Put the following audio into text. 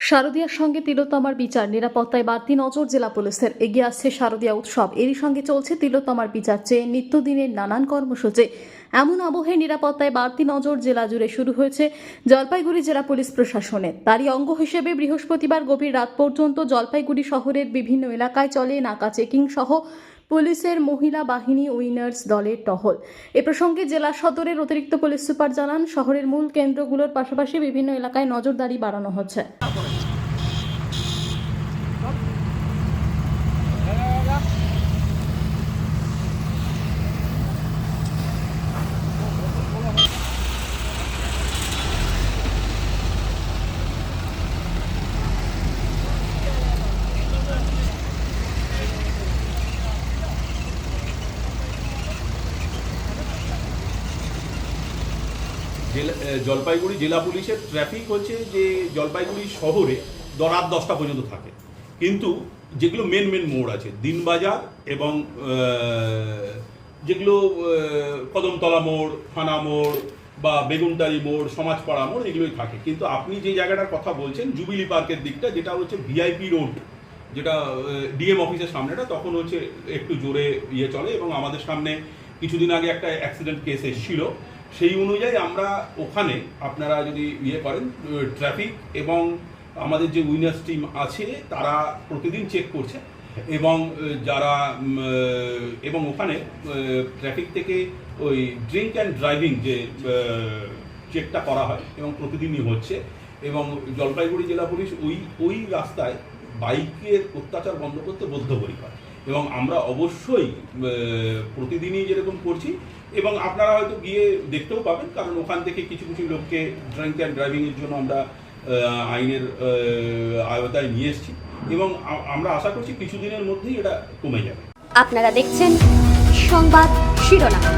শারদীয়ার সঙ্গে তিলোত্তমার বিচার, নিরাপত্তায় বাড়তি নজর জেলা পুলিশের। এগিয়ে আসছে শারদীয়া উৎসব। এরই সঙ্গে চলছে তিলোত্তমার বিচার চেয়ে নিত্যদিনের নানান কর্মসূচি। এমন আবহে নিরাপত্তায় বাড়তি নজর জেলা জুড়ে শুরু হয়েছে জলপাইগুড়ি জেলা পুলিশ প্রশাসনের। তারই অঙ্গ হিসেবে বৃহস্পতিবার গভীর রাত পর্যন্ত জলপাইগুড়ি শহরের বিভিন্ন এলাকায় চলে নাকা চেকিং সহ পুলিশের মহিলা বাহিনী উইনার্স দলের টহল। এ প্রসঙ্গে জেলা সদরের অতিরিক্ত পুলিশ সুপার জানান, শহরের মূল কেন্দ্রগুলোর পাশাপাশি বিভিন্ন এলাকায় নজরদারি বাড়ানো হচ্ছে। জেলা জলপাইগুড়ি জেলা পুলিশের ট্রাফিক হচ্ছে যে জলপাইগুড়ি শহরে রাত দশটা পর্যন্ত থাকে। কিন্তু যেগুলো মেন মেন মোড় আছে, দিনবাজার এবং যেগুলো কদমতলা মোড় থানা মোড় বা বেগুনটারি মোড়, সমাজপাড়া মোড়, এগুলোই থাকে। কিন্তু আপনি যে জায়গাটার কথা বলছেন, জুবিলি পার্কের দিকটা, যেটা হচ্ছে ভিআইপি রোড, যেটা ডিএম অফিসের সামনেটা, তখন হচ্ছে একটু জোরে ইয়ে চলে এবং আমাদের সামনে কিছুদিন আগে একটা অ্যাক্সিডেন্ট কেস এসেছিল। সেই অনুযায়ী আমরা ওখানে আপনারা যদি ইয়ে করেন ট্রাফিক এবং আমাদের যে উইনার্স টিম আছে, তারা প্রতিদিন চেক করছে এবং যারা এবং ওখানে ট্রাফিক থেকে ওই ড্রিঙ্ক অ্যান্ড ড্রাইভিং যে চেকটা করা হয় এবং প্রতিদিনই হচ্ছে এবং জলপাইগুড়ি জেলা পুলিশ ওই ওই রাস্তায় বাইকের অত্যাচার বন্ধ করতে বদ্ধপরিকর। এবং আমরা অবশ্যই প্রতিদিনই যেরকম করছি, এবং আপনারা হয়তো গিয়ে দেখতেও পাবেন, কারণ ওখান থেকে কিছু কিছু লোককে ড্রিঙ্ক অ্যান্ড ড্রাইভিংয়ের জন্য আমরা আইনের আয়তায় নিয়ে এসেছি, এবং আমরা আশা করছি কিছুদিনের মধ্যেই এটা কমে যাবে। আপনারা দেখছেন সংবাদ শিরোনাম।